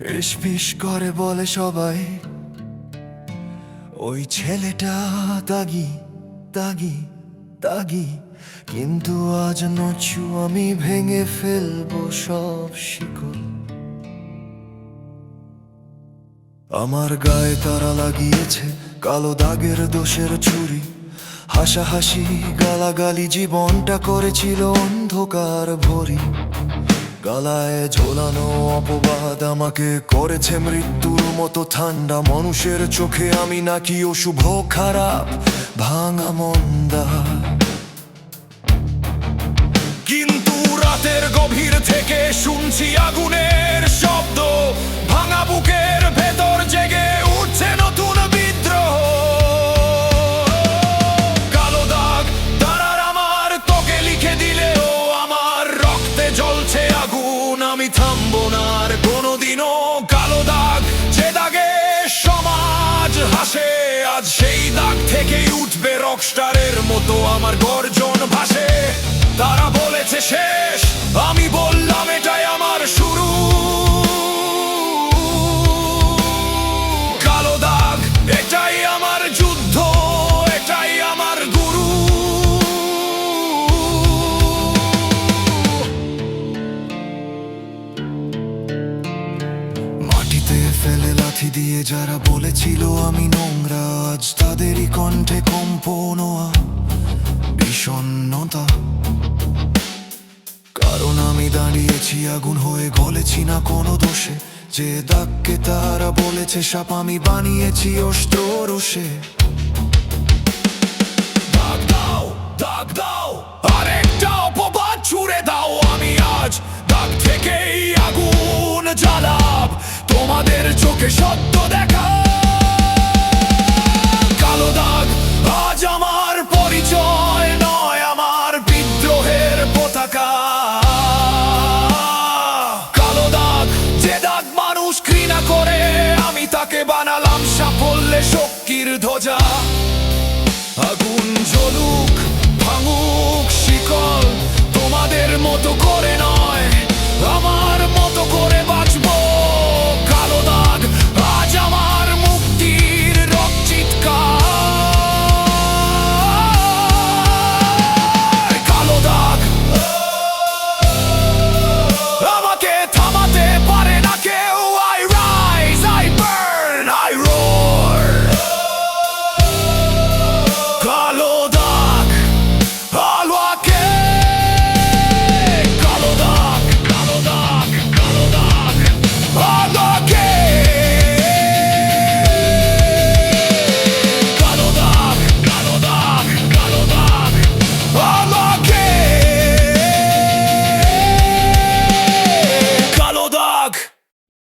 ফিস করে বলে সবাই, ওই ছেলেটা দাগি দাগি দাগি, কিন্তু আজ নচু আমি ভেঙে ফেলব সব শিকল। আমার গায়ে তারা লাগিয়েছে কালো দাগের দোষের ছুরি। হাসাহাসি, গালাগালি জীবনটা করেছিল অন্ধকার ভরি। গলায় ঝোলানো অপবাদ আমাকে করেছে মৃত্যুর মতো ঠান্ডা। মানুষের চোখে আমি নাকি অশুভ, খারাপ, ভাঙা, মন্দা। কিন্তু রাতের গভীর থেকে শুনছি আগুনের শব্দ। ভাঙা বুকের ভেতর জেগে হাসে আজ সেই দাগ থেকেই উঠবে রকস্টারের মতো আমার গর্জন ভাসে। তারা লাথি দিয়ে যারা বলেছিল আমি নোংরা, আজ তাদেরই কণ্ঠে কম্পন, বিষণ্ণতা। কারণ আমি দাঁড়িয়েছি, আগুন হয়ে গলেছি না কোনো দোষে। যে দাগকে তারা বলেছে, সাপ আমি বানিয়েছি অস্ত্র রোষে। আরেকটা অপবাদ ছুড়ে দাও আমি আজ। দাগ থেকেই আগুন জ্বালাব তোমাদের চোখে সত্য দেখা। কালো দাগ, আজ আমার পরিচয়, নয় আমার বিদ্রোহের পতাকা। কালো দাগ, যে দাগ মানুষ ঘৃণা করে, আমি তাকে বানালাম সাফল্যে শক্তির ধ্বজা।